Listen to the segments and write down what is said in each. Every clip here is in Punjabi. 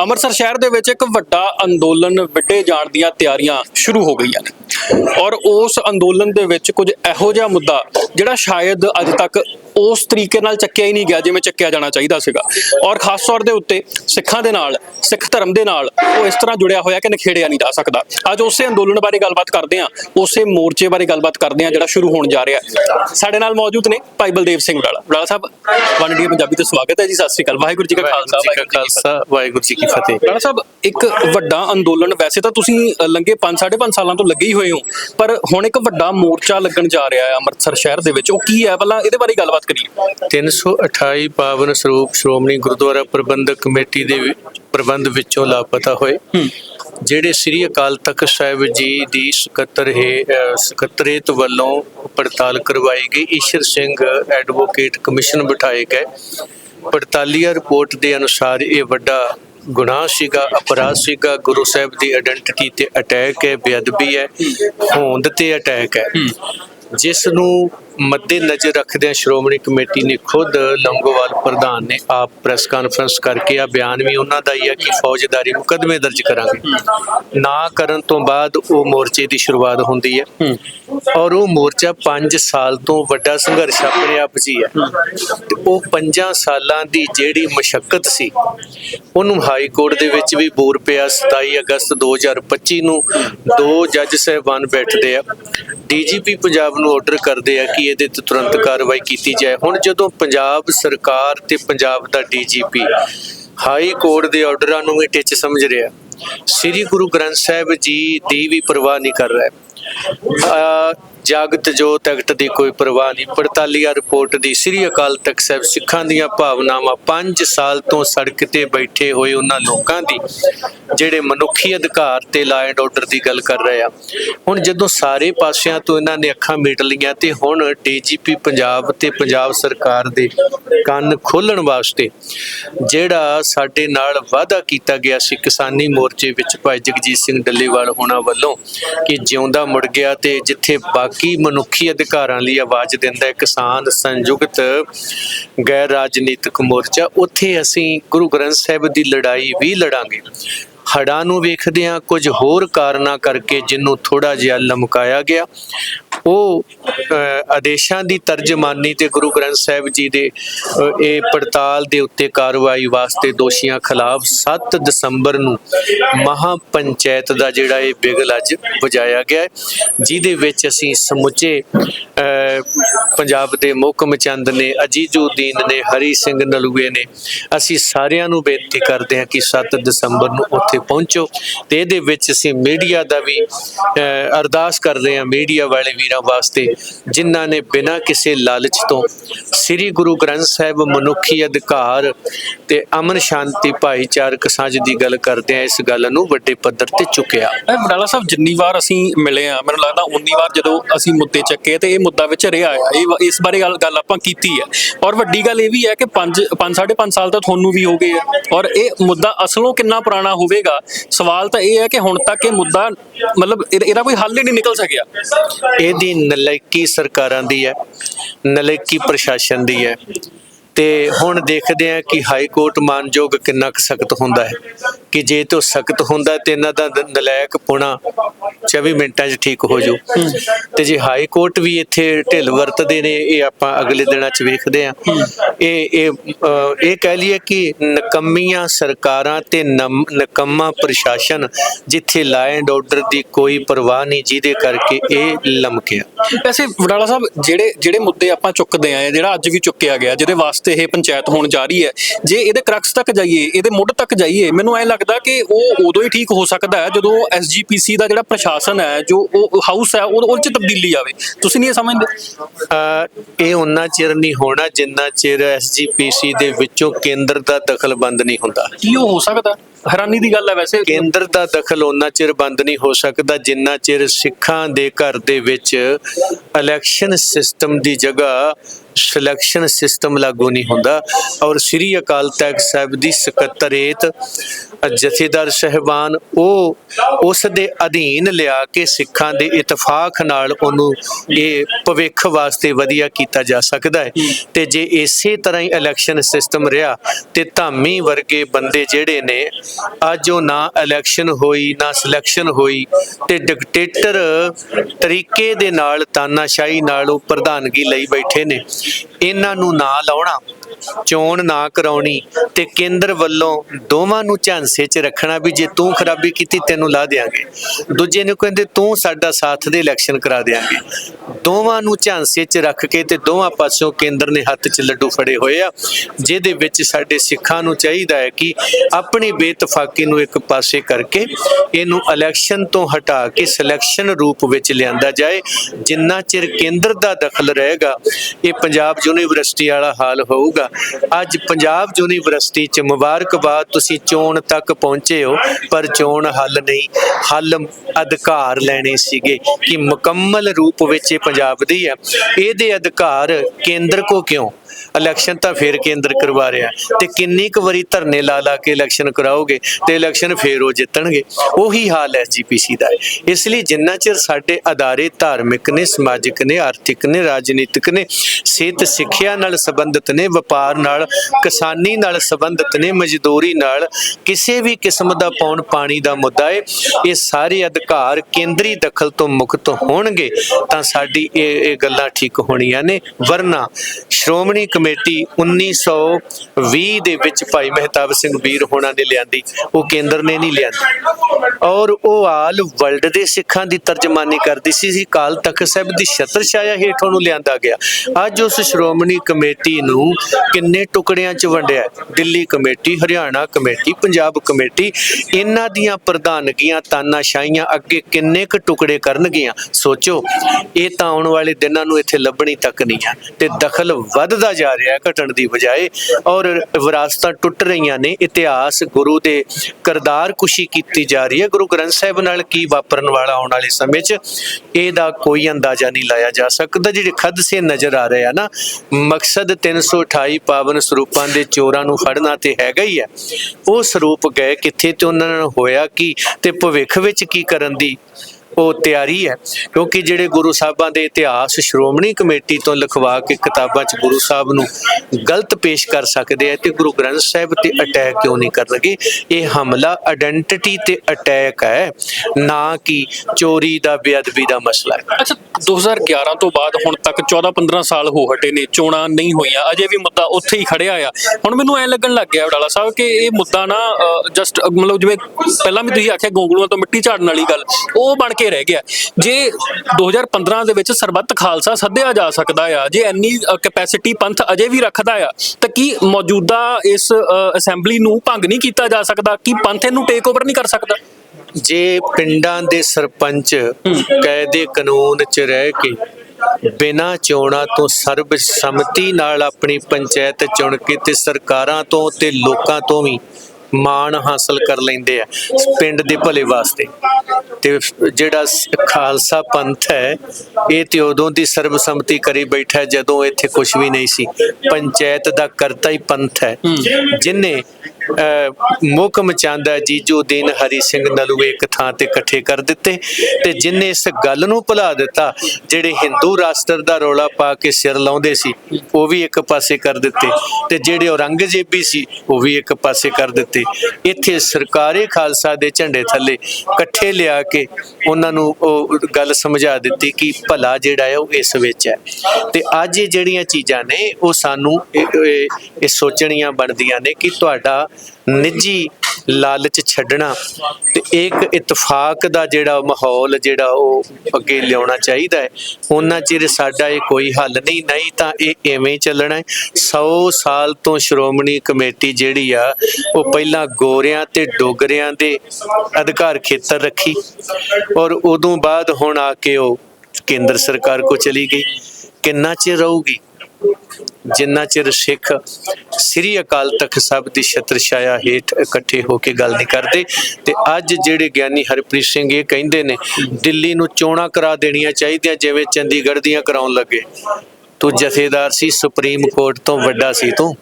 ਅੰਮ੍ਰਿਤਸਰ ਸ਼ਹਿਰ ਦੇ ਵਿੱਚ ਇੱਕ ਵੱਡਾ ਅੰਦੋਲਨ ਵਿੱਢੇ ਜਾਣ ਦੀਆਂ ਤਿਆਰੀਆਂ ਸ਼ੁਰੂ ਹੋ ਗਈਆਂ ਨੇ। ਔਰ ਉਸ ਅੰਦੋਲਨ ਦੇ ਵਿੱਚ ਕੁਝ ਇਹੋ ਜਿਹਾ ਮੁੱਦਾ ਜਿਹੜਾ ਸ਼ਾਇਦ ਅੱਜ ਤੱਕ ਉਸ ਤਰੀਕੇ ਨਾਲ ਚੱਕਿਆ ਹੀ ਨਹੀਂ ਗਿਆ ਜਿਵੇਂ ਚੱਕਿਆ ਜਾਣਾ ਚਾਹੀਦਾ ਸੀਗਾ। ਔਰ ਖਾਸ ਤੌਰ ਦੇ ਉੱਤੇ ਸਿੱਖਾਂ ਦੇ ਨਾਲ ਸਿੱਖ ਧਰਮ ਦੇ ਨਾਲ ਉਹ ਇਸ ਤਰ੍ਹਾਂ ਜੁੜਿਆ ਹੋਇਆ ਕਿ ਨਖੇੜਿਆ ਨਹੀਂ ਜਾ ਸਕਦਾ। ਅੱਜ ਉਸੇ ਅੰਦੋਲਨ ਬਾਰੇ ਗੱਲਬਾਤ ਕਰਦੇ ਹਾਂ ਉਸੇ ਮੋਰਚੇ ਬਾਰੇ ਗੱਲਬਾਤ ਕਰਦੇ ਹਾਂ ਜਿਹੜਾ ਸ਼ੁਰੂ ਹੋਣ ਜਾ ਰਿਹਾ ਸਾਡੇ ਨਾਲ ਮੌਜੂਦ ਨੇ ਭਾਈ ਬਲਦੇਵ ਸਿੰਘ ਵੜਾਲਾ ਵੜਾਲਾ ਸਾਹਿਬ ਵਨ ਇੰਡੀਆ ਪੰਜਾਬੀ ਤੇ ਸਵਾਗਤ ਹੈ ਜੀ ਸਤਿ ਸ਼੍ਰੀ ਅਕਾਲ। ਵਾਹਿਗੁਰੂ ਜੀ ਕਾ ਖਾਲਸਾ ਵਾਹਿਗੁਰੂ ਜੀ ਕਾ ਕੀ ਫਤਿਹ। ਰਾਣਾ ਸਾਹਿਬ ਇੱਕ ਵੱਡਾ ਅੰਦੋਲਨ ਵੈਸੇ ਤਾਂ ਤੁਸੀਂ ਲੰਘੇ 5 5.5 ਸਾਲਾਂ ਤੋਂ ਲੱਗੇ ਹੀ ਹੋਏ ਹੋ ਪਰ ਹੁਣ ਇੱਕ ਵੱਡਾ ਮੋਰਚਾ ਲੱਗਣ ਜਾ ਰਿਹਾ ਹੈ ਅੰਮ੍ਰਿਤਸਰ ਸ਼ਹਿਰ ਦੇ ਵਿੱਚ ਉਹ ਕੀ ਹੈ? ਪਹਿਲਾਂ ਇਹਦੇ ਬਾਰੇ ਗੱਲਬਾਤ ਕਰੀਏ। 328 ਪਾਵਨ ਸਰੂਪ ਸ਼੍ਰੋਮਣੀ ਗੁਰਦੁਆਰਾ ਪ੍ਰਬੰਧਕ ਕਮੇਟੀ ਦੇ ਪ੍ਰਬੰਧ ਵਿੱਚੋਂ ਲਾਪਤਾ ਹੋਏ। ਜਿਹੜੇ ਸ੍ਰੀ ਅਕਾਲ ਤਖਤ ਸਾਹਿਬ ਜੀ ਦੀ ਸਕੱਤਰ ਹੈ ਸਕੱਤਰੇਤ ਵੱਲੋਂ ਪੜਤਾਲ ਕਰਵਾਈ ਗਈ ਈਸ਼ਰ ਸਿੰਘ ਐਡਵੋਕੇਟ ਕਮਿਸ਼ਨ ਬਿਠਾਏ ਗਏ। ਪੜਤਾਲੀਆ ਰਿਪੋਰਟ ਦੇ ਅਨੁਸਾਰ ਇਹ ਵੱਡਾ ਗੁਨਾਹ ਸੀਗਾ ਅਪਰਾਧ ਸੀਗਾ ਗੁਰੂ ਸਾਹਿਬ ਦੀ ਆਇਡੈਂਟੀਟੀ ਤੇ ਅਟੈਕ ਹੈ ਬੇਅਦਬੀ ਹੈ ਹੋਂਦ ਤੇ ਅਟੈਕ ਹੈ। ਜਿਸ ਨੂੰ ਮੱਦੇ ਨਜ਼ਰ ਰੱਖਦਿਆਂ ਸ਼੍ਰੋਮਣੀ ਕਮੇਟੀ ਨੇ ਖੁਦ ਲੰਗੋਵਾਲ ਪ੍ਰਧਾਨ ਨੇ ਆਪ ਪ੍ਰੈਸ ਕਾਨਫਰੰਸ ਕਰਕੇ ਆ ਬਿਆਨ ਵੀ ਉਹਨਾਂ ਦਾ ਹੀ ਹੈ ਕਿ ਫੌਜਦਾਰੀ ਮੁਕਦਮੇ ਦਰਜ ਕਰਾਂਗੇ। ਨਾ ਕਰਨ ਤੋਂ ਬਾਅਦ ਉਹ ਮੋਰਚੇ ਦੀ ਸ਼ੁਰੂਆਤ ਹੁੰਦੀ ਹੈ ਔਰ ਉਹ ਮੋਰਚਾ 5 ਸਾਲ ਤੋਂ ਵੱਡਾ ਸੰਘਰਸ਼ ਆਪਣੇ ਆਪ ਹੀ ਹੈ। ਤੇ ਉਹ 5 ਸਾਲਾਂ ਦੀ ਜਿਹੜੀ ਮਸ਼ਕਤ ਸੀ ਉਹਨੂੰ ਹਾਈ ਕੋਰਟ ਦੇ ਵਿੱਚ ਵੀ ਬੂਰ ਪਿਆ 27 ਅਗਸਤ 2025 ਨੂੰ। ਦੋ ਜੱਜ ਸਹਿਬਾਨ ਬੈਠਦੇ ਆ। ਡੀਜੀਪੀ ਪੰਜਾਬ ਨੂੰ ਆਰਡਰ ਕਰਦੇ ਆ ਕਿ ਇਹਦੇ ਤੇ ਤੁਰੰਤ ਕਾਰਵਾਈ ਕੀਤੀ ਜਾਏ। ਹੁਣ ਜਦੋਂ ਪੰਜਾਬ ਸਰਕਾਰ ਤੇ ਪੰਜਾਬ ਦਾ ਡੀਜੀਪੀ ਹਾਈ ਕੋਰਟ ਦੇ ਆਰਡਰਾਂ ਨੂੰ ਵੀ ਟਿੱਚ ਸਮਝ ਰਿਹਾ, ਸ੍ਰੀ ਗੁਰੂ ਗ੍ਰੰਥ ਸਾਹਿਬ ਜੀ ਦੀ ਵੀ ਪਰਵਾਹ ਨਹੀਂ ਕਰ ਰਿਹਾ। ਜਾਗਤ ਜੋ ਤਖਤ ਦੀ ਕੋਈ ਪਰਵਾਹ ਨਹੀਂ। ਪੜਤਾਲੀਆ ਰਿਪੋਰਟ ਦੀ ਸ੍ਰੀ ਅਕਾਲ ਤਖਤ ਸਾਹਿਬ ਸਿੱਖਾਂ ਦੀਆਂ ਭਾਵਨਾਵਾਂ 5 ਸਾਲ ਤੋਂ ਸੜਕ ਤੇ ਬੈਠੇ ਹੋਏ ਉਹਨਾਂ ਲੋਕਾਂ ਦੀ, ਜਿਹੜੇ ਮਨੁੱਖੀ ਅਧਿਕਾਰ ਤੇ ਲਾ ਐਂਡ ਆਰਡਰ ਦੀ ਗੱਲ ਕਰ ਰਹੇ ਆ। ਹੁਣ ਜਦੋਂ ਸਾਰੇ ਪਾਸਿਆਂ ਤੋਂ ਇਹਨਾਂ ਨੇ ਅੱਖਾਂ ਮੀਟ ਲਈਆਂ ਤੇ ਹੁਣ ਡੀਜੀਪੀ ਪੰਜਾਬ ਤੇ ਪੰਜਾਬ ਸਰਕਾਰ ਦੇ ਕੰਨ ਖੋਲਣ ਵਾਸਤੇ ਜਿਹੜਾ ਸਾਡੇ ਨਾਲ ਵਾਅਦਾ ਕੀਤਾ ਗਿਆ ਸੀ ਕਿਸਾਨੀ ਮੋਰਚੇ ਵਿੱਚ ਭਾਈ ਜਗਜੀਤ ਸਿੰਘ ਡੱਲੇਵਾਲ ਹੋਣਾ ਵੱਲੋਂ ਕਿ ਜਿਉਂਦਾ ਮੁੜ ਗਿਆ ਤੇ ਜਿੱਥੇ ਬਾਕੀ ਮਨੁੱਖੀ ਅਧਿਕਾਰਾਂ ਲਈ ਆਵਾਜ਼ ਦਿੰਦਾ ਕਿਸਾਨ ਸੰਯੁਕਤ ਗੈਰ ਰਾਜਨੀਤਿਕ ਮੋਰਚਾ। ਉੱਥੇ ਅਸੀਂ ਗੁਰੂ ਗ੍ਰੰਥ ਸਾਹਿਬ ਦੀ ਲੜਾਈ ਵੀ ਲੜਾਂਗੇ। ਹੜਾਂ ਨੂੰ ਵੇਖਦੇ ਹਾਂ ਕੁਝ ਹੋਰ ਕਾਰਨਾਂ ਕਰਕੇ ਜਿਹਨੂੰ ਥੋੜਾ ਜਿਹਾ ਲਮਕਾਇਆ ਗਿਆ। ਉਹ ਆਦੇਸ਼ਾਂ ਦੀ ਤਰਜਮਾਨੀ ਤੇ ਗੁਰੂ ਗ੍ਰੰਥ ਸਾਹਿਬ ਜੀ ਦੇ ਇਹ ਪੜਤਾਲ ਦੇ ਉੱਤੇ ਕਾਰਵਾਈ ਵਾਸਤੇ ਦੋਸ਼ੀਆਂ ਖਿਲਾਫ 7 ਦਸੰਬਰ ਨੂੰ ਮਹਾ ਪੰਚਾਇਤ ਦਾ ਜਿਹੜਾ ਇਹ ਬਿਗਲ ਅੱਜ ਵਜਾਇਆ ਗਿਆ ਜਿਹਦੇ ਵਿੱਚ ਅਸੀਂ ਸਮੁੱਚੇ ਪੰਜਾਬ ਦੇ ਮੁਹਕਮ ਚੰਦ ਨੇ, ਅਜੀਜੂਦੀਨ ਨੇ, ਹਰੀ ਸਿੰਘ ਨਲੂਏ ਨੇ, ਅਸੀਂ ਸਾਰਿਆਂ ਨੂੰ ਬੇਨਤੀ ਕਰਦੇ ਹਾਂ ਕਿ 7 ਦਸੰਬਰ ਨੂੰ ਉੱਥੇ ਪਹੁੰਚੋ ਤੇ ਇਹਦੇ ਵਿੱਚ ਅਸੀਂ ਮੀਡੀਆ ਦਾ ਵੀ ਅਰਦਾਸ ਕਰਦੇ ਹਾਂ, ਮੀਡੀਆ ਵਾਲੇ ਵੀਰਾਂ ਵਾਸਤੇ ਜਿਨ੍ਹਾਂ ਨੇ ਬਿਨਾਂ ਕਿਸੇ ਲਾਲਚ ਤੋਂ ਸ੍ਰੀ ਗੁਰੂ ਗ੍ਰੰਥ ਸਾਹਿਬ ਮਨੁੱਖੀ ਅਧਿਕਾਰ ਤੇ ਅਮਨ ਸ਼ਾਂਤੀ ਭਾਈਚਾਰਕ ਸਾਂਝ ਦੀ ਗੱਲ ਕਰਦੇ ਆ ਇਸ ਗੱਲ ਨੂੰ ਵੱਡੇ ਪੱਧਰ ਤੇ ਚੁੱਕਿਆ। ਇਹ ਵਡਾਲਾ ਸਾਹਿਬ ਜਿੰਨੀ ਵਾਰ ਅਸੀਂ ਮਿਲੇ ਆ ਮੈਨੂੰ ਲੱਗਦਾ ਉਨੀ ਵਾਰ ਜਦੋਂ ਅਸੀਂ ਮੁੱਦੇ ਚੱਕੇ ਤੇ ਇਹ ਮੁੱਦਾ ਵਿੱਚ ਰਿਹਾ ਆ ਇਹ ਇਸ ਬਾਰੇ ਗੱਲ ਗੱਲ ਆਪਾਂ ਕੀਤੀ ਹੈ। ਔਰ ਵੱਡੀ ਗੱਲ ਇਹ ਵੀ ਹੈ ਕਿ 5 5 5.5 ਸਾਲ ਤਾਂ ਤੁਹਾਨੂੰ ਵੀ ਹੋ ਗਏ ਆ। ਔਰ ਇਹ ਮੁੱਦਾ ਅਸਲੋਂ ਕਿੰਨਾ ਪੁਰਾਣਾ ਹੋਵੇਗਾ? ਸਵਾਲ ਤਾਂ ਇਹ ਹੈ ਕਿ ਹੁਣ ਤੱਕ ਇਹ ਮੁੱਦਾ ਮਤਲਬ ਇਹਦਾ ਇਹਦਾ ਕੋਈ ਹੱਲ ਹੀ ਨਹੀਂ ਨਿਕਲ ਸਕਿਆ। ਇਹਦੀ ਨਲਾਇਕੀ ਸਰਕਾਰਾਂ ਦੀ ਹੈ ਨਲਾਇਕੀ ਪ੍ਰਸ਼ਾਸਨ ਦੀ ਹੈ, ਤੇ ਹੁਣ ਦੇਖਦੇ ਆ ਕਿ ਹਾਈ ਕੋਰਟ ਮਾਨਯੋਗ ਕਿੰਨਾ ਕੁ ਸਖਤ ਹੁੰਦਾ ਹੈ, ਕਿ ਜੇ ਤੋਂ ਸਖਤ ਹੁੰਦਾ ਤੇ ਇਹਨਾਂ ਦਾ ਨ- ਨਲਾਇਕ ਪੁਣਾ 24 ਮਿੰਟਾਂ 'ਚ ਠੀਕ ਹੋ ਜਾਓ ਤੇ ਜੇ ਹਾਈ ਕੋਰਟ ਵੀ ਇੱਥੇ ਢਿੱਲ ਵਰਤਦੇ ਨੇ, ਇਹ ਆਪਾਂ ਅਗਲੇ ਦਿਨਾਂ 'ਚ ਵੇਖਦੇ ਆ ਇਹ ਇਹ ਇਹ ਕਹਿ ਲਈਏ ਕਿ ਨਕੰਮੀਆਂ ਸਰਕਾਰਾਂ ਤੇ ਨਮ- ਪ੍ਰਸ਼ਾਸਨ ਜਿੱਥੇ ਲਾ ਐਂਡ ਆਰਡਰ ਦੀ ਕੋਈ ਪਰਵਾਹ ਨਹੀਂ, ਜਿਹਦੇ ਕਰਕੇ ਇਹ ਲਮਕਿਆ। ਵੈਸੇ ਵਡਾਲਾ ਸਾਹਿਬ, ਜਿਹੜੇ ਜਿਹੜੇ ਮੁੱਦੇ ਆਪਾਂ ਚੁੱਕਦੇ ਆਏ ਜਿਹੜਾ ਅੱਜ ਵੀ ਚੁੱਕਿਆ ਗਿਆ, ਜਿਹਦੇ ਵਾਸਤੇ ਇਹ ਪੰਚਾਇਤ ਹੋਣ ਜਾ ਰਹੀ ਹੈ, ਜੇ ਇਹਦੇ ਕਰਕਸ ਤੱਕ ਜਾਈਏ, ਇਹਦੇ ਮੁੱਢ ਤੱਕ ਜਾਈਏ, ਮੈਨੂੰ ਐ ਲੱਗਦਾ ਕਿ ਉਹ ਉਦੋਂ ਹੀ ਠੀਕ ਹੋ ਸਕਦਾ ਹੈ, ਜਦੋਂ ਐਸਜੀਪੀਸੀ ਦਾ ਜਿਹੜਾ ਪ੍ਰਸ਼ਾਸਨ ਹੈ ਜੋ ਉਹ ਹਾਊਸ ਹੈ ਉਹ ਉਹ ਚ ਤਬਦੀਲੀ ਆਵੇ। ਤੁਸੀਂ ਨਹੀਂ ਇਹ ਸਮਝਦੇ? ਇਹ ਉਨਾ ਚਿਰ ਨਹੀਂ ਹੋਣਾ ਜਿੰਨਾ ਚਿਰ ਐਸਜੀਪੀਸੀ ਦੇ ਵਿੱਚੋਂ ਕੇਂਦਰ ਦਾ ਦਖਲ ਬੰਦ ਨਹੀਂ ਹੁੰਦਾ। ਕੀ ਉਹ ਹੋ ਸਕਦਾ? ਹੈਰਾਨੀ ਦੀ ਗੱਲ ਹੈ ਵੈਸੇ। ਕੇਂਦਰ ਦਾ ਦਖਲ ਉਨਾ ਚਿਰ ਬੰਦ ਨਹੀਂ ਹੋ ਸਕਦਾ ਜਿੰਨਾ ਚਿਰ ਸਿੱਖਾਂ ਦੇ ਘਰ ਦੇ ਵਿੱਚ ਇਲੈਕਸ਼ਨ ਸਿਸਟਮ ਦੀ ਜਗ੍ਹਾ ਸਿਲੈਕਸ਼ਨ ਸਿਸਟਮ ਲਾਗੂ ਨਹੀਂ ਹੁੰਦਾ। ਔਰ ਸ੍ਰੀ ਅਕਾਲ ਤਖਤ ਸਾਹਿਬ ਦੀ ਸਕੱਤਰੇਤ ਜਥੇਦਾਰ ਸਹਿਬਾਨ, ਉਹ ਉਸ ਦੇ ਅਧੀਨ ਲਿਆ ਕੇ ਸਿੱਖਾਂ ਦੇ ਇਤਫਾਕ ਨਾਲ ਉਹਨੂੰ ਇਹ ਭਵਿੱਖ ਵਾਸਤੇ ਵਧੀਆ ਕੀਤਾ ਜਾ ਸਕਦਾ ਹੈ। ਤੇ ਜੇ ਇਸੇ ਤਰ੍ਹਾਂ ਹੀ ਇਲੈਕਸ਼ਨ ਸਿਸਟਮ ਰਿਹਾ, ਤੇ ਧਾਮੀ ਵਰਗੇ ਬੰਦੇ ਜਿਹੜੇ ਨੇ ਅੱਜ ਉਹ ਨਾ ਇਲੈਕਸ਼ਨ ਹੋਈ, ਨਾ ਸਿਲੈਕਸ਼ਨ ਹੋਈ ਤੇ ਡਿਕਟੇਟਰ ਤਰੀਕੇ ਦੇ ਨਾਲ ਤਾਨਾਸ਼ਾਹੀ ਨਾਲ ਉਹ ਪ੍ਰਧਾਨਗੀ ਲਈ ਬੈਠੇ ਨੇ। ਇਹਨਾਂ ਨੂੰ ਨਾ ਲਾਉਣਾ, ਚੋਣ ਨਾ ਕਰਾਉਣੀ ਤੇ ਕੇਂਦਰ ਵੱਲੋਂ ਦੋਵਾਂ ਨੂੰ ਝਾਂਸੇ 'ਚ ਰੱਖਣਾ ਵੀ ਜੇ ਤੂੰ ਖਰਾਬੀ ਕੀਤੀ ਤੈਨੂੰ ਲਾ ਦੇਾਂਗੇ ਦੂਜੇ ਨੂੰ ਕਹਿੰਦੇ ਤੂੰ ਸਾਡਾ ਸਾਥ ਦੇ ਇਲੈਕਸ਼ਨ ਕਰਾ ਦੇਾਂਗੇ ਦੋਵਾਂ ਨੂੰ ਝਾਂਸੇ 'ਚ ਰੱਖ ਕੇ ਤੇ ਦੋਵਾਂ ਪਾਸਿਓਂ ਕੇਂਦਰ ਨੇ ਹੱਥ 'ਚ ਲੱਡੂ ਫੜੇ ਹੋਏ ਆ, ਜਿਹਦੇ ਵਿੱਚ ਸਾਡੇ ਸਿੱਖਾਂ ਨੂੰ ਚਾਹੀਦਾ ਹੈ ਕਿ ਆਪਣੀ ਬੇਤਫਾਕੀ ਨੂੰ ਇੱਕ ਪਾਸੇ ਕਰਕੇ ਇਹਨੂੰ ਇਲੈਕਸ਼ਨ ਤੋਂ ਹਟਾ ਕੇ ਸਿਲੈਕਸ਼ਨ ਰੂਪ ਵਿੱਚ ਲਿਆਂਦਾ ਜਾਏ। ਜਿੰਨਾ ਚਿਰ ਕੇਂਦਰ ਦਾ ਦਖਲ ਰਹੇਗਾ, ਇਹ ਪੰਜਾਬ ਯੂਨੀਵਰਸਿਟੀ ਵਾਲਾ ਹਾਲ ਹੋਊਗਾ। ਅੱਜ ਪੰਜਾਬ ਯੂਨੀਵਰਸਿਟੀ ਚ ਮੁਬਾਰਕਬਾਦ, ਤੁਸੀਂ ਚੋਣ ਤੱਕ ਪਹੁੰਚੇ ਹੋ, ਪਰ ਚੋਣ ਹੱਲ ਨਹੀਂ। ਹੱਲ ਅਧਿਕਾਰ ਲੈਣੇ ਸੀਗੇ ਕਿ ਮੁਕੰਮਲ ਰੂਪ ਵਿੱਚ ਇਹ ਪੰਜਾਬ ਦੀ ਹੈ। ਇਹਦੇ ਅਧਿਕਾਰ ਕੇਂਦਰ ਕੋ ਕਿਉਂ? ਇਲੈਕਸ਼ਨ ਤਾਂ ਫੇਰ ਕੇਂਦਰ ਕਰਵਾ ਰਿਹਾ ਤੇ ਕਿੰਨੀ ਕੁ ਵਾਰੀ ਧਰਨੇ ਲਾ ਲਾ ਕੇ ਇਲੈਕਸ਼ਨ ਕਰਾਓਗੇ ਤੇ ਇਲੈਕਸ਼ਨ ਫੇਰ ਉਹ ਜਿੱਤਣਗੇ। ਉਹੀ ਹਾਲ ਹੈ ਜੀਪੀਸੀ ਦਾ। ਇਸ ਲਈ ਜਿੰਨਾ ਚਿਰ ਸਾਡੇ ਅਦਾਰੇ ਧਾਰਮਿਕ ਨੇ, ਸਮਾਜਿਕ ਨੇ, ਆਰਥਿਕ ਨੇ, ਰਾਜਨੀਤਿਕ ਨੇ, ਸਿਹਤ ਸਿੱਖਿਆ ਨਾਲ ਸੰਬੰਧਿਤ ਨੇ, ਵਪਾਰ ਨਾਲ, ਕਿਸਾਨੀ ਨਾਲ ਸੰਬੰਧਿਤ ਨੇ, ਮਜ਼ਦੂਰੀ ਨਾਲ, ਕਿਸੇ ਵੀ ਕਿਸਮ ਦਾ ਪੌਣ ਪਾਣੀ ਦਾ ਮੁੱਦਾ ਹੈ ਇਹ ਸਾਰੇ ਅਧਿਕਾਰ ਕੇਂਦਰੀ ਦਖਲ ਤੋਂ ਮੁਕਤ ਹੋਣਗੇ ਤਾਂ ਸਾਡੀ ਇਹ ਇਹ ਗੱਲਾਂ ਠੀਕ ਹੋਣੀਆਂ ਨੇ। ਵਰਨਾ ਸ਼੍ਰੋਮਣੀ ਕਮੇਟੀ 1920 ਦੇ ਵਿੱਚ ਭਾਈ ਮਹਿਤਾਬ ਸਿੰਘ ਵੀਰ ਹੋਣਾ ਨੇ ਲਿਆਂਦੀ, ਉਹ ਕੇਂਦਰ ਨੇ ਨਹੀਂ ਲਿਆਂਦੀ। ਔਰ ਉਹ ਆਲ ਵਰਲਡ ਦੇ ਸਿੱਖਾਂ ਦੀ ਤਰਜਮਾਨੀ ਕਰਦੀ ਸੀ ਸੀ ਕਾਲ ਤਖਤ ਸਾਹਿਬ ਦੀ ਛਤਰ ਛਾਇਆ ਹੇਠੋਂ ਨੂੰ ਲਿਆਂਦਾ ਗਿਆ। ਅੱਜ ਉਸ ਸ਼੍ਰੋਮਣੀ ਕਮੇਟੀ ਨੂੰ ਕਿੰਨੇ ਟੁਕੜਿਆਂ 'ਚ ਵੰਡਿਆ Delhi committee, Haryana committee, Punjab committee, ਇਹਨਾਂ ਦੀਆਂ ਪ੍ਰਧਾਨਗੀਆਂ, ਤਾਨਾਸ਼ਾਹੀਆਂ ਅੱਗੇ ਕਿੰਨੇ ਕੁ ਟੁਕੜੇ ਕਰਨਗੀਆਂ? ਸੋਚੋ, ਇਹ ਤਾਂ ਆਉਣ ਵਾਲੇ ਦਿਨਾਂ ਨੂੰ ਇੱਥੇ ਲੱਭਣੀ ਤੱਕ ਨਹੀਂ ਹੈ ਤੇ ਦਖਲ ਵੱਧਦਾ ਜਾ ਰਿਹਾ ਘਟਣ ਦੀ ਬਜਾਏ ਔਰ ਵਿਰਾਸਤਾਂ ਟੁੱਟ ਰਹੀਆਂ ਨੇ, ਇਤਿਹਾਸ ਗੁਰੂ ਦੇ ਕਰਦਾਰ ਕੁਸ਼ੀ ਕੀਤੀ ਜਾ ਰਹੀ ਹੈ। ਗੁਰੂ ਗ੍ਰੰਥ ਸਾਹਿਬ ਨਾਲ ਕੀ ਵਾਪਰਨ ਵਾਲਾ ਆਉਣ ਵਾਲੇ ਸਮੇਂ 'ਚ ਇਹਦਾ ਕੋਈ ਅੰਦਾਜ਼ਾ ਨਹੀਂ ਲਾਇਆ ਜਾ ਸਕਦਾ। ਜਿਹੜੇ ਖੱਦ ਸੇ ਨਜ਼ਰ ਆ ਰਹੇ ਆ ਨਾ, ਮਕਸਦ 328 ਪਾਵਨ ਸਰੂਪਾਂ ਦੇ ਚੋਰਾਂ ਨੂੰ ਫੜਨਾ ਤੇ ਹੈਗਾ ਹੀ ਹੈ। ਉਹ ਸਰੂਪ ਗਏ ਕਿੱਥੇ ਤੇ ਉਹਨਾਂ ਨਾਲ ਹੋਇਆ ਕੀ ਤੇ ਭਵਿੱਖ ਵਿੱਚ ਕੀ ਕਰਨ ਦੀ ਉਹ ਤਿਆਰੀ ਹੈ। ਕਿਉਂਕਿ ਜਿਹੜੇ ਗੁਰੂ ਸਾਹਿਬਾਂ ਦੇ ਇਤਿਹਾਸ, ਸ਼੍ਰੋਮਣੀ ਕਮੇਟੀ ਤੋਂ ਲਿਖਵਾ ਕੇ ਕਿਤਾਬਾਂ 'ਚ ਗੁਰੂ ਸਾਹਿਬ ਨੂੰ ਗਲਤ ਪੇਸ਼ ਕਰ ਸਕਦੇ ਆ ਤੇ ਗੁਰੂ ਗ੍ਰੰਥ ਸਾਹਿਬ ਤੇ ਅਟੈਕ ਕਿਉਂ ਨਹੀਂ ਕਰਨਗੇ ਇਹ ਹਮਲਾ ਆਇਡੈਂਟੀਟੀ ਤੇ ਅਟੈਕ ਹੈ। ਨਾ ਕਿ ਚੋਰੀ ਦਾ, ਬੇਅਦਬੀ ਦਾ ਮਸਲਾ ਹੈ। ਅੱਛਾ 2011 ਤੋਂ ਬਾਅਦ ਹੁਣ ਤੱਕ 14-15 ਸਾਲ ਹੋ ਹਟੇ ਨੇ, ਚੋਣਾਂ ਨਹੀਂ ਹੋਈਆਂ। ਅਜੇ ਵੀ ਮੁੱਦਾ ਉੱਥੇ ਹੀ ਖੜਿਆ ਆ। ਹੁਣ ਮੈਨੂੰ ਐ ਲੱਗਣ ਲੱਗ ਗਿਆ ਵਡਾਲਾ ਸਾਹਿਬ ਕਿ ਇਹ ਮੁੱਦਾ ਨਾ ਜਸਟ ਮਤਲਬ ਜਿਵੇਂ ਪਹਿਲਾਂ ਵੀ ਤੁਸੀਂ ਆਖਿਆ ਗੋਂਗਲੂਆਂ ਤੋਂ ਮਿੱਟੀ ਝਾੜਨ ਵਾਲੀ ਗੱਲ, ਉਹ ਬਣ ਕੇ ਰਹਿ ਗਿਆ। ਜੇ 2015 ਦੇ ਵਿੱਚ ਸਰਬੱਤ ਖਾਲਸਾ ਸੱਦਿਆ ਜਾ ਸਕਦਾ ਆ ਜੇ ਇੰਨੀ ਕੈਪੈਸਿਟੀ ਪੰਥ ਅਜੇ ਵੀ ਰੱਖਦਾ ਆ ਤਾਂ ਕੀ ਮੌਜੂਦਾ ਇਸ ਅਸੈਂਬਲੀ ਨੂੰ ਭੰਗ ਨਹੀਂ ਕੀਤਾ ਜਾ ਸਕਦਾ? ਕੀ ਪੰਥ ਇਹਨੂੰ ਟੇਕ ਓਵਰ ਨਹੀਂ ਕਰ ਸਕਦਾ? ਜੇ ਪਿੰਡਾਂ ਦੇ ਸਰਪੰਚ ਕਾਇਦੇ ਕਾਨੂੰਨ 'ਚ ਰਹਿ ਕੇ ਬਿਨਾਂ ਚੋਣਾਂ ਤੋਂ ਸਰਬ ਸੰਮਤੀ ਨਾਲ ਆਪਣੀ ਪੰਚਾਇਤ ਚੁਣ ਕੇ ਤੇ ਸਰਕਾਰਾਂ ਤੋਂ ਤੇ ਲੋਕਾਂ ਤੋਂ ਵੀ ਮਾਣ ਹਾਸਲ ਕਰ ਲੈਂਦੇ ਆ ਪਿੰਡ ਦੇ ਭਲੇ ਵਾਸਤੇ। ਤੇ ਜਿਹੜਾ ਖਾਲਸਾ ਪੰਥ ਹੈ ਇਹ ਤੇ ਉਦੋਂ ਦੀ ਸਰਬਸੰਮਤੀ ਕਰੀ ਬੈਠਾ ਜਦੋਂ ਇੱਥੇ ਕੁਝ ਵੀ ਨਹੀਂ ਸੀ। ਪੰਚਾਇਤ ਦਾ ਕਰਤਾ ਹੀ ਪੰਥ ਹੈ। ਜਿਨੇ ਮੁੱਖ ਮਚਾਂਦਾ ਜੀਜੂ ਦੀਨ ਹਰੀ ਸਿੰਘ ਨਲੂਏ ਇੱਕ ਥਾਂ ਤੇ ਇਕੱਠੇ ਕਰ ਦਿੱਤੇ ਤੇ ਜਿਨੇ ਇਸ ਗੱਲ ਨੂੰ ਭੁਲਾ ਦਿੱਤਾ, ਜਿਹੜੇ ਹਿੰਦੂ ਰਾਸ਼ਟਰ ਦਾ ਰੌਲਾ ਪਾ ਕੇ ਸਿਰ ਲਾਉਂਦੇ ਸੀ, ਉਹ ਵੀ ਇੱਕ ਪਾਸੇ ਕਰ ਦਿੱਤੇ ਤੇ ਜਿਹੜੇ ਔਰੰਗਜ਼ੇਬੀ ਸੀ, ਉਹ ਵੀ ਇੱਕ ਪਾਸੇ ਕਰ ਦਿੱਤੇ। ਇੱਥੇ ਸਰਕਾਰੇ ਖਾਲਸਾ ਦੇ ਝੰਡੇ ਥੱਲੇ ਇਕੱਠੇ ਲਿਆ ਕੇ ਉਹਨਾਂ ਨੂੰ ਉਹ ਗੱਲ ਸਮਝਾ ਦਿੱਤੀ ਕਿ ਭਲਾ ਜਿਹੜਾ ਹੈ ਉਹ ਇਸ ਵਿੱਚ ਹੈ। ਤੇ ਅੱਜ ਇਹ ਜਿਹੜੀਆਂ ਚੀਜ਼ਾਂ ਨੇ, ਉਹ ਸਾਨੂੰ ਇਹ ਸੋਚਣੀਆਂ ਬਣਦੀਆਂ ਨੇ ਕਿ ਤੁਹਾਡਾ ਨਿੱਜੀ ਲਾਲਚ ਛੱਡਣਾ ਤੇ ਇੱਕ ਇਤਫਾਕ ਦਾ ਜਿਹੜਾ ਮਾਹੌਲ ਜਿਹੜਾ ਉਹ ਅੱਗੇ ਲਿਆਉਣਾ ਚਾਹੀਦਾ ਹੈ। ਉਹਨਾਂ ਚਿਰ ਸਾਡਾ ਇਹ ਕੋਈ ਹੱਲ ਨਹੀਂ ਨਹੀਂ ਤਾਂ ਇਹ ਐਵੇਂ ਚੱਲਣਾ ਹੈ। 100 ਸਾਲ ਤੋਂ ਸ਼੍ਰੋਮਣੀ ਕਮੇਟੀ ਜਿਹੜੀ ਆ, ਉਹ ਪਹਿਲਾਂ ਗੋਰਿਆਂ ਤੇ ਡੋਗਰਿਆਂ ਦੇ ਅਧਿਕਾਰ ਖੇਤਰ ਰੱਖੀ ਔਰ ਉਦੋਂ ਬਾਅਦ ਹੁਣ ਆ ਕੇ ਉਹ ਕੇਂਦਰ ਸਰਕਾਰ ਕੋ ਚਲੀ ਗਈ। ਕਿੰਨਾ ਚਿਰ ਰਹੂਗੀ? ਜਿੰਨਾ ਚਿਰ ਸਿੱਖ ਸ੍ਰੀ ਅਕਾਲ ਤਖਤ ਸਾਹਿਬ ਦੀ ਛਤਰ ਛਾਇਆ ਹੇਠ ਇਕੱਠੇ ਹੋ ਕੇ ਗੱਲ ਨਹੀਂ ਕਰਦੇ, ਤੇ ਅੱਜ ਜਿਹੜੇ ਗਿਆਨੀ ਹਰਪ੍ਰੀਤ ਸਿੰਘ ਇਹ ਕਹਿੰਦੇ ਨੇ, ਦਿੱਲੀ ਨੂੰ ਚੋਣਾਂ ਕਰਾ ਦੇਣੀਆਂ ਚਾਹੀਦੀਆਂ, ਜਿਵੇਂ ਚੰਡੀਗੜ੍ਹ ਦੀਆਂ ਕਰਾਉਣ ਲੱਗੇ। ਤੂੰ ਜਥੇਦਾਰ ਸੀ ਸੁਪਰੀਮ ਕੋਰਟ ਤੋਂ ਵੱਡਾ ਸੀ ਤੂੰ।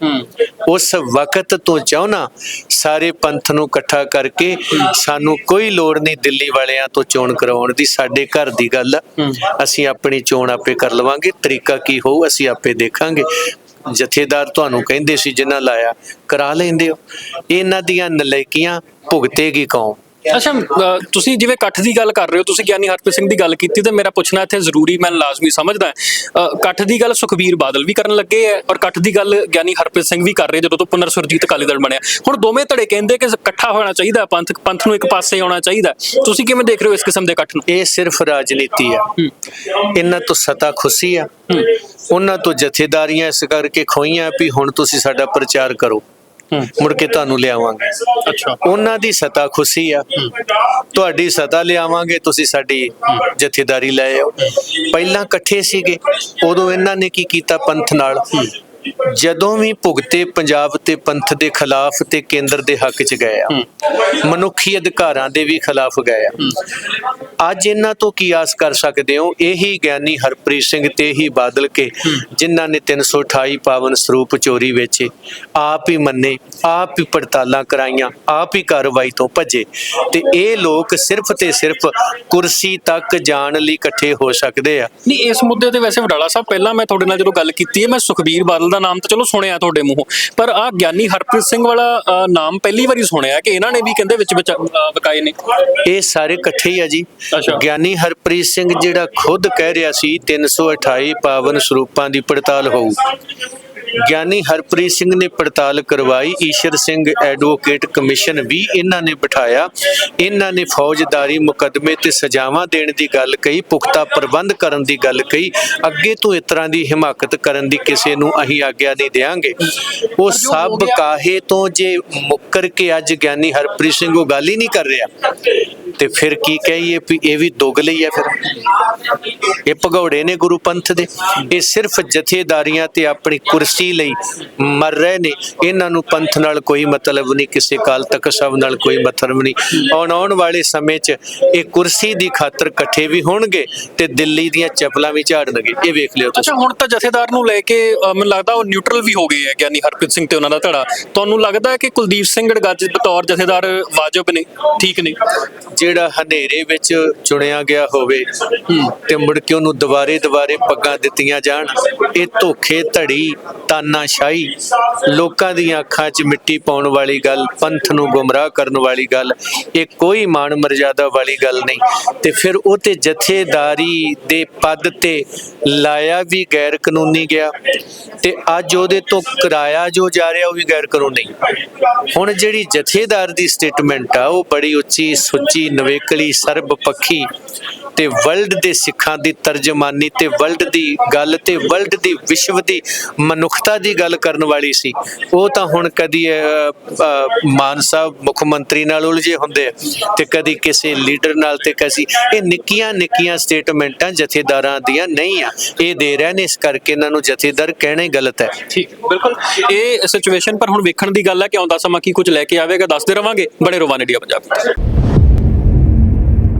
ਉਸ ਵਕਤ ਤੂੰ ਚਾਹਨਾ ਸਾਰੇ ਪੰਥ ਨੂੰ ਇਕੱਠਾ ਕਰਕੇ ਸਾਨੂੰ ਕੋਈ ਲੋੜ ਨਹੀਂ ਦਿੱਲੀ ਵਾਲਿਆਂ ਤੋਂ ਚੋਣ ਕਰਾਉਣ ਦੀ ਸਾਡੇ ਘਰ ਦੀ ਗੱਲ ਆ। ਅਸੀਂ ਆਪਣੀ ਚੋਣ ਆਪੇ ਕਰ ਲਵਾਂਗੇ ਤਰੀਕਾ ਕੀ ਹੋਊ ਅਸੀਂ ਆਪੇ ਦੇਖਾਂਗੇ। ਜਥੇਦਾਰ ਤੁਹਾਨੂੰ ਕਹਿੰਦੇ ਸੀ ਜਿਨ੍ਹਾਂ ਲਾਇਆ ਕਰਾ ਲੈਂਦੇ ਹੋ। ਇਹਨਾਂ ਦੀਆਂ ਨਲਾਇਕੀਆਂ ਭੁਗਤੇਗੀ ਕੌਮ। ਅੱਛਾ ਅ, ਤੁਸੀਂ ਜਿਵੇਂ ਇਕੱਠ ਦੀ ਗੱਲ ਕਰ ਰਹੇ ਹੋ ਤੁਸੀਂ ਗਿਆਨੀ ਹਰਪ੍ਰੀਤ ਸਿੰਘ ਦੀ ਗੱਲ ਕੀਤੀ ਤੇ ਮੇਰਾ ਪੁੱਛਣਾ ਇੱਥੇ ਜ਼ਰੂਰੀ ਮੈਂ ਲਾਜ਼ਮੀ ਸਮਝਦਾ ਹਾਂ। ਅ, ਇਕੱਠ ਦੀ ਗੱਲ ਸੁਖਬੀਰ ਬਾਦਲ ਵੀ ਕਰਨ ਲੱਗੇ ਹੈ ਔਰ ਇਕੱਠ ਦੀ ਗੱਲ ਗਿਆਨੀ ਹਰਪ੍ਰੀਤ ਸਿੰਘ ਵੀ ਕਰ ਰਹੇ ਜਦੋਂ ਤੋਂ ਪੁਨਰ ਸੁਰਜੀਤ ਅਕਾਲੀ ਦਲ ਬਣਿਆ। ਹੁਣ ਦੋਵੇਂ ਧੜੇ ਕਹਿੰਦੇ ਕਿ ਇਕੱਠਾ ਹੋਣਾ ਚਾਹੀਦਾ ਪੰਥ ਪੰਥ ਨੂੰ ਇੱਕ ਪਾਸੇ ਆਉਣਾ ਚਾਹੀਦਾ ਤੁਸੀਂ ਕਿਵੇਂ ਦੇਖ ਰਹੇ ਹੋ ਇਸ ਕਿਸਮ ਦੇ ਇਕੱਠ ਨੂੰ? ਇਹ ਸਿਰਫ ਰਾਜਨੀਤੀ ਆ ਇਹਨਾਂ ਤੋਂ ਸਤਾ ਖੁਸ਼ੀ ਆ ਉਹਨਾਂ ਤੋਂ ਜਥੇਦਾਰੀਆਂ ਇਸ ਕਰਕੇ ਖੋਈਆਂ ਵੀ ਹੁਣ ਤੁਸੀਂ ਸਾਡਾ ਪ੍ਰਚਾਰ ਕਰੋ। ਮੁੜ ਕੇ ਤੁਹਾਨੂੰ ਲਿਆਵਾਂਗੇ। ਅੱਛਾ। ਉਹਨਾਂ ਦੀ ਸਤਾ ਖੁਸ਼ੀ ਆ। ਤੁਹਾਡੀ ਸਤਾ ਲਿਆਵਾਂਗੇ ਤੁਸੀਂ ਸਾਡੀ ਜਥੇਦਾਰੀ ਲੈ ਆਓ। ਪਹਿਲਾਂ ਇਕੱਠੇ ਸੀਗੇ ਉਦੋਂ ਇਹਨਾਂ ਨੇ ਕੀ ਕੀਤਾ ਪੰਥ ਨਾਲ? ਜਦੋਂ ਵੀ ਭੁਗਤੇ ਪੰਜਾਬ ਤੇ ਪੰਥ ਦੇ ਖਿਲਾਫ ਤੇ ਕੇਂਦਰ ਦੇ ਹੱਕ 'ਚ ਗਏ ਆ ਮਨੁੱਖੀ ਅਧਿਕਾਰਾਂ ਦੇ ਵੀ ਖਿਲਾਫ ਗਏ ਆ। ਅੱਜ ਇਹਨਾਂ ਤੋਂ ਕੀ ਆਸ ਕਰ ਸਕਦੇ ਹੋ? ਇਹੀ ਗਿਆਨੀ ਹਰਪ੍ਰੀਤ ਸਿੰਘ ਤੇ ਹੀ ਬਾਦਲ ਕੇ ਜਿਨ੍ਹਾਂ ਨੇ 328 ਪਾਵਨ ਸਰੂਪ ਚੋਰੀ ਵੇਚੇ ਆਪ ਹੀ ਮੰਨੇ ਆਪ ਹੀ ਪੜਤਾਲਾਂ ਕਰਾਈਆਂ ਆਪ ਹੀ ਕਾਰਵਾਈ ਤੋਂ ਭੱਜੇ। ਤੇ ਇਹ ਲੋਕ ਸਿਰਫ ਤੇ ਸਿਰਫ ਕੁਰਸੀ ਤੱਕ ਜਾਣ ਲਈ ਇਕੱਠੇ ਹੋ ਸਕਦੇ ਆ। ਨਹੀਂ ਇਸ ਮੁੱਦੇ ਤੇ ਵੈਸੇ ਵਡਾਲਾ ਸਾਹਿਬ ਪਹਿਲਾਂ ਮੈਂ ਤੁਹਾਡੇ ਨਾਲ ਜਦੋਂ ਗੱਲ ਕੀਤੀ ਹੈ ਮੈਂ ਸੁਖਬੀਰ ਬਾਦਲ ਦਾ ਨਾਮ ਤਾਂ ਚਲੋ ਸੁਣਿਆ ਤੁਹਾਡੇ ਮੂੰਹੋਂ ਪਰ ਆ ਗਿਆਨੀ ਹਰਪ੍ਰੀਤ ਸਿੰਘ ਵਾਲਾ ਨਾਮ ਪਹਿਲੀ ਵਾਰੀ ਸੁਣਿਆ ਕਿ ਇਹਨਾਂ ਨੇ ਵੀ ਕਹਿੰਦੇ ਵਿੱਚ ਵਿਕਾਏ ਨੇ। ਇਹ ਸਾਰੇ ਇਕੱਠੇ ਹੀ ਆ ਜੀ। ਗਿਆਨੀ ਹਰਪ੍ਰੀਤ ਸਿੰਘ ਜਿਹੜਾ ਖੁਦ ਕਹਿ ਰਿਹਾ ਸੀ 328 ਪਾਵਨ ਸਰੂਪਾਂ ਦੀ ਪੜਤਾਲ ਹੋਊ। ਗਿਆਨੀ ਹਰਪ੍ਰੀਤ ਸਿੰਘ ਨੇ ਪੜਤਾਲ ਕਰਵਾਈ। ਈਸ਼ਰ ਸਿੰਘ ਐਡਵੋਕੇਟ ਕਮਿਸ਼ਨ ਵੀ ਇਹਨਾਂ ਨੇ ਬਿਠਾਇਆ। ਇਹਨਾਂ ਨੇ ਫੌਜਦਾਰੀ ਮੁਕੱਦਮੇ ਤੇ ਸਜ਼ਾਵਾਂ ਦੇਣ ਦੀ ਗੱਲ ਕਹੀ ਪੁਖਤਾ ਪ੍ਰਬੰਧ ਕਰਨ ਦੀ ਗੱਲ ਕਹੀ। ਅੱਗੇ ਤੋਂ ਇਸ ਤਰ੍ਹਾਂ ਦੀ ਹਿਮਾਕਤ ਕਰਨ ਦੀ ਕਿਸੇ ਨੂੰ ਅਸੀਂ ਆਗਿਆ ਨਹੀਂ ਦੇਵਾਂਗੇ ਉਹ ਸਭ ਕਾਹੇ ਤੋਂ ਜੇ ਮੁੱਕਰ ਕੇ ਅੱਜ ਗਿਆਨੀ ਹਰਪ੍ਰੀਤ ਸਿੰਘ ਉਹ ਗੱਲ ਹੀ ਨਹੀਂ ਕਰ ਰਿਹਾ। ਤੇ ਫਿਰ ਕੀ ਕਹੀਏ ਵੀ ਇਹ ਵੀ ਦੋਗਲੇ ਹੀ ਆ ਫਿਰ? ਇਹ ਭਗੌੜੇ ਨੇ ਗੁਰੂ ਪੰਥ ਦੇ। ਇਹ ਸਿਰਫ ਜਥੇਦਾਰੀਆਂ ਤੇ ਆਪਣੀ ਕੁਰਸੀ ਲਈ ਮਰ ਰਹੇ ਨੇ। ਇਹਨਾਂ ਨੂੰ ਪੰਥ ਨਾਲ ਕੋਈ ਮਤਲਬ ਨਹੀਂ ਕਿਸੇ ਕਾਲ ਤੱਕ ਸਭ ਨਾਲ ਕੋਈ ਮਤਲਬ ਨਹੀਂ। ਆਉਣ ਆਉਣ ਵਾਲੇ ਸਮੇਂ 'ਚ ਇਹ ਕੁਰਸੀ ਦੀ ਖਾਤਰ ਇਕੱਠੇ ਵੀ ਹੋਣਗੇ ਤੇ ਦਿੱਲੀ ਦੀਆਂ ਚੱਪਲਾਂ ਵੀ ਝਾੜਨਗੇ। ਇਹ ਵੇਖ ਲਿਓ ਤੁਸੀਂ। ਹੁਣ ਤਾਂ ਜਥੇਦਾਰ ਨੂੰ ਲੈ ਕੇ ਮੈਨੂੰ ਲੱਗਦਾ ਉਹ ਨਿਊਟਰਲ ਵੀ ਹੋ ਗਏ ਹੈ ਗਿਆਨੀ ਹਰਪ੍ਰੀਤ ਸਿੰਘ ਤੇ ਉਹਨਾਂ ਦਾ ਧੜਾ। ਤੁਹਾਨੂੰ ਲੱਗਦਾ ਹੈ ਕਿ ਕੁਲਦੀਪ ਸਿੰਘ ਗੜਗੱਜ ਬਤੌਰ ਜਥੇਦਾਰ ਵਾਜਬ ਨੇ? ਠੀਕ ਨੇ? ਜਿਹੜਾ ਹਨੇਰੇ ਵਿੱਚ ਚੁਣਿਆ ਗਿਆ ਹੋਵੇ ਤੇ ਮੁੜ ਕੇ ਉਹਨੂੰ ਦੁਬਾਰੇ ਦੁਬਾਰੇ ਪੱਗਾਂ ਦਿੱਤੀਆਂ ਜਾਣ। ਇਹ ਧੋਖੇ ਧੜੀ, ਤਾਨਾਸ਼ਾਹੀ, ਲੋਕਾਂ ਦੀਆਂ ਅੱਖਾਂ 'ਚ ਮਿੱਟੀ ਪਾਉਣ ਵਾਲੀ ਗੱਲ, ਪੰਥ ਨੂੰ ਗੁੰਮਰਾਹ ਕਰਨ ਵਾਲੀ ਗੱਲ, ਇਹ ਕੋਈ ਮਾਣ ਮਰਜ਼ਾਦਾ ਵਾਲੀ ਗੱਲ ਨਹੀਂ। ਤੇ ਫਿਰ ਉਹ ਤੇ ਜਥੇਦਾਰੀ ਦੇ ਪਦ ਤੇ ਲਾਇਆ ਵੀ ਗੈਰ ਕਾਨੂੰਨੀ ਗਿਆ ਤੇ ਅੱਜ ਉਹਦੇ ਤੋਂ ਕਿਰਾਇਆ ਜੋ ਜਾ ਰਿਹਾ ਉਹ ਵੀ ਗੈਰ ਕਾਨੂੰਨੀ ਹੁਣ ਜਿਹੜੀ ਜਥੇਦਾਰ ਦੀ ਸਟੇਟਮੈਂਟ ਆ, ਉਹ ਬੜੀ ਉੱਚੀ, ਸੁੱਚੀ, ਨਵੇਕਲੀ ਸਰਬ ਪੱਖੀ ਤੇ ਵਰਲਡ ਦੇ ਸਿੱਖਾਂ ਦੀ ਤਰਜਮਾਨੀ ਤੇ ਵਰਲਡ ਦੀ ਗੱਲ ਤੇ ਵਰਲਡ ਦੀ ਵਿਸ਼ਵ ਦੀ ਮਨੁੱਖਤਾ ਦੀ ਗੱਲ ਕਰਨ ਵਾਲੀ ਸੀ। ਉਹ ਤਾਂ ਹੁਣ ਕਦੀ ਮਾਨ ਸਾਹਿਬ ਮੁੱਖ ਮੰਤਰੀ ਨਾਲ ਉਲਝੇ ਹੁੰਦੇ ਆ ਤੇ ਕਦੀ ਕਿਸੇ ਲੀਡਰ ਨਾਲ ਤੇ ਕਸੀ ਇਹ ਨਿੱਕੀਆਂ ਨਿੱਕੀਆਂ ਸਟੇਟਮੈਂਟਾਂ ਜਥੇਦਾਰਾਂ ਦੀਆਂ ਨਹੀਂ ਆ। ਇਹ ਦੇ ਰਹੇ ਨੇ ਇਸ ਕਰਕੇ ਇਹਨਾਂ ਨੂੰ ਜਥੇਦਾਰ ਕਹਿਣਾ ਹੀ ਗਲਤ ਹੈ। ਠੀਕ ਹੈ, ਬਿਲਕੁਲ। ਇਹ ਸਿਚੁਏਸ਼ਨ ਪਰ ਹੁਣ ਵੇਖਣ ਦੀ ਗੱਲ ਹੈ ਕਿ ਆਉਂਦਾ ਸਮਾਂ ਕੀ ਕੁਝ ਲੈ ਕੇ ਆਵੇਗਾ ਦੱਸਦੇ ਰਵਾਂਗੇ। ਬੜੇ ਰੋਵਾਨ ਇੰਡੀਆ ਪੰਜਾਬ।